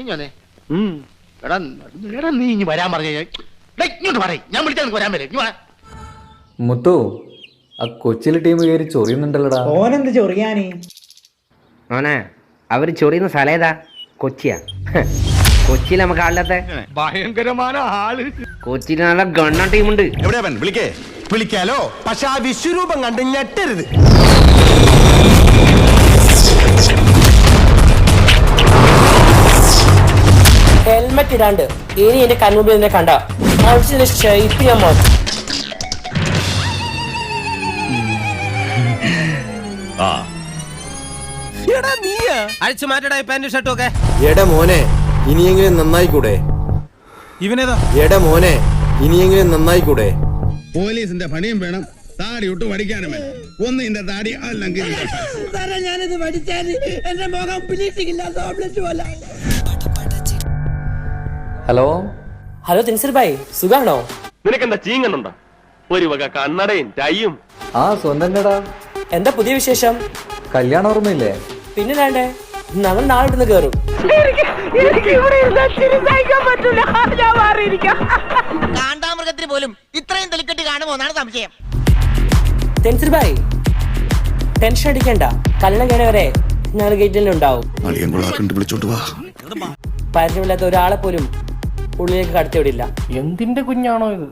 നീ ഞാനേ എടാ എടാ നീ ഇനി വരാൻ പറഞ്ഞു ഇങ്ങോട്ട് പറയും. ഞാൻ വിളിച്ചാൽ നിനക്ക് വരാൻ വരും. മുത്തു ആ കൊച്ചിയിലെ ടീം കയറി ചൊറിയുന്നുണ്ടല്ലോടാ. ഓനെന്ത് ചൊറിയാന്? മോനെ അവർ ചൊറിയുന്ന സ്ഥലം ഏതാ? കൊച്ചിയാ. കൊച്ചിയിൽ നമുക്ക് ആളില്ലാത്ത? ഭയങ്കരമായ ആൾ. കൊച്ചിയിൽ നല്ല ഗണ്ണ ടീമുണ്ട് എവിടെയാ വിളിക്കേ. വിളിക്കാലോ? പക്ഷെ ആ വിശ്വരൂപം കണ്ട് ഞെട്ടരുത്. ഹെൽമെറ്റ് ഇടാണ്ട് ഇനി എന്റെ കൺമുമ്പിൽ നിന്നെ കണ്ട അടിച്ചതിന്റെ ഷേപ്പ് ഞാൻ മാറ്റും അഴിച്ചു മാറ്റടാ പാന്റ് ഷർട്ടും ഒക്കെ. എടാ മോനെ ഇനിയെങ്കിലും നന്നായിക്കൂടെ? ഇവനേതാ? എടാ മോനെ ഇനിയെങ്കിലും നന്നായിക്കൂടെ? പോലീസിന്റെ പണിയും വേണം. താടി ഒട്ട് പഠിക്കാനും വേണം. ഒന്ന് ഇന്റെ താടി അല്ലെങ്കിൽ ഹലോ? ഹലോ തിൻസർ ഭായ്. സുഖാണോ? നിനക്കെന്താ ചീങ്ങുന്നുണ്ടോ? ഒരു വക കണ്ണടയും ടൈയും. ആ സ്വന്തം എന്താ പുതിയ വിശേഷം? കല്യാണം ഓർമ്മയില്ലേ? പിന്നെ വേണ്ടേ? ഞങ്ങൾ നാളെ ഇടുന്ന് കയറും കാണ്ടാമൃഗത്തിന് പോലും ഇത്രയും കാണുമോ എന്നാണ് സംശയം. ടെൻസർ ഭായ് ടെൻഷൻ അടിക്കണ്ട. കല്യാണം കഴിഞ്ഞ വരെ ഞങ്ങൾ ഗേറ്റിൽ ഉണ്ടാവും. പരിചയമില്ലാത്ത ഒരാളെ പോലും ഉള്ളിലേക്ക് കടത്തിവിടില്ല എന്തിന്റെ കുഞ്ഞാണോ ഇത്?